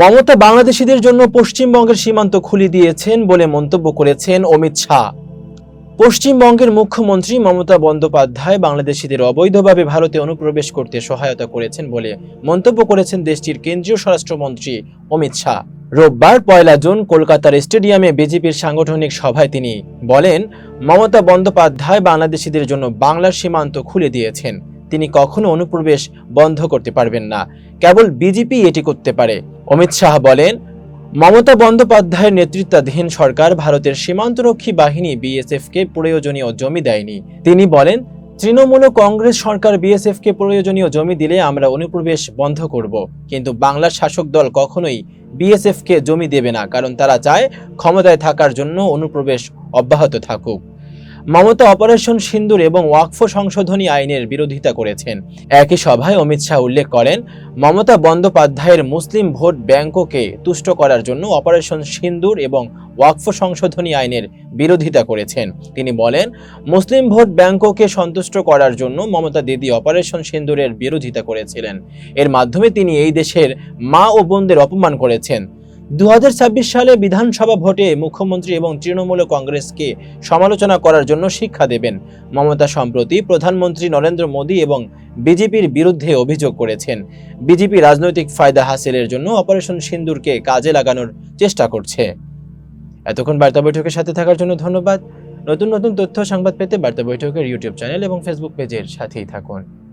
মমতা বাংলাদেশিদের জন্য পশ্চিমবঙ্গের সীমান্ত খুলে দিয়েছেন বলে মন্তব্য করেছেন অমিত শাহ। পশ্চিমবঙ্গের মুখ্যমন্ত্রী মমতা বন্দ্যোপাধ্যায় বাংলাদেশিদের অবৈধভাবে ভারতে অনুপ্রবেশ করতে সহায়তা করেছেন বলে মন্তব্য করেছেন দেশটির কেন্দ্রীয় স্বরাষ্ট্রমন্ত্রী অমিত শাহ। রোববার পয়লা জুন কলকাতার স্টেডিয়ামে বিজেপির সাংগঠনিক সভায় তিনি বলেন, মমতা বন্দ্যোপাধ্যায় বাংলাদেশিদের জন্য বাংলার সীমান্ত খুলে দিয়েছেন। তিনি কখনো অনুপ্রবেশ বন্ধ করতে পারবেন না। কেবল বিজেপি এটি করতে পারে। অমিত শাহ বলেন, মমতা বন্দ্যোপাধ্যায়ের নেতৃত্বাধীন সরকার ভারতের সীমান্তরক্ষী বাহিনী বিএসএফকে প্রয়োজনীয় জমি দেয়নি। তিনি বলেন, তৃণমূল কংগ্রেস সরকার বিএসএফকে প্রয়োজনীয় জমি দিলে আমরা অনুপ্রবেশ বন্ধ করব। কিন্তু বাংলার শাসক দল কখনোই বিএসএফকে জমি দেবে না, কারণ তারা চায় ক্ষমতায় থাকার জন্য অনুপ্রবেশ অব্যাহত থাকুক। মমতা অপারেশন সিন্দুর এবং ওয়াকফ সংশোধনী আইনের বিরোধিতা করেছেন। একই সভায় অমিত শাহ উল্লেখ করেন, মমতা বন্দ্যোপাধ্যায়ের মুসলিম ভোট ব্যাংককে তুষ্ট করার জন্য অপারেশন সিন্দুর এবং ওয়াকফ সংশোধনী আইনের বিরোধিতা করেছেন। তিনি বলেন, মুসলিম ভোট ব্যাংককে সন্তুষ্ট করার জন্য মমতা দিদি অপারেশন সিন্দুরের বিরোধিতা করেছিলেন। এর মাধ্যমে তিনি এই দেশের মা ও বোনদের অপমান করেছেন। দু হাজার ছাব্বিশ সালে বিধানসভা ভোটে মুখ্যমন্ত্রী এবং তৃণমূল কংগ্রেসকে সমালোচনা করার জন্য শিক্ষা দেবেন। মমতা সম্প্রতি প্রধানমন্ত্রী নরেন্দ্র মোদী এবং বিজেপির বিরুদ্ধে অভিযোগ করেছেন। বিজেপি রাজনৈতিক ফায়দা হাসিলের জন্য অপারেশন সিন্দুরকে কাজে লাগানোর চেষ্টা করছে। এতক্ষণ বার্তা বৈঠকের সাথে থাকার জন্য ধন্যবাদ। নতুন নতুন তথ্য সংবাদ পেতে বার্তা বৈঠকের ইউটিউব চ্যানেল এবং ফেসবুক পেজের সাথেই থাকুন।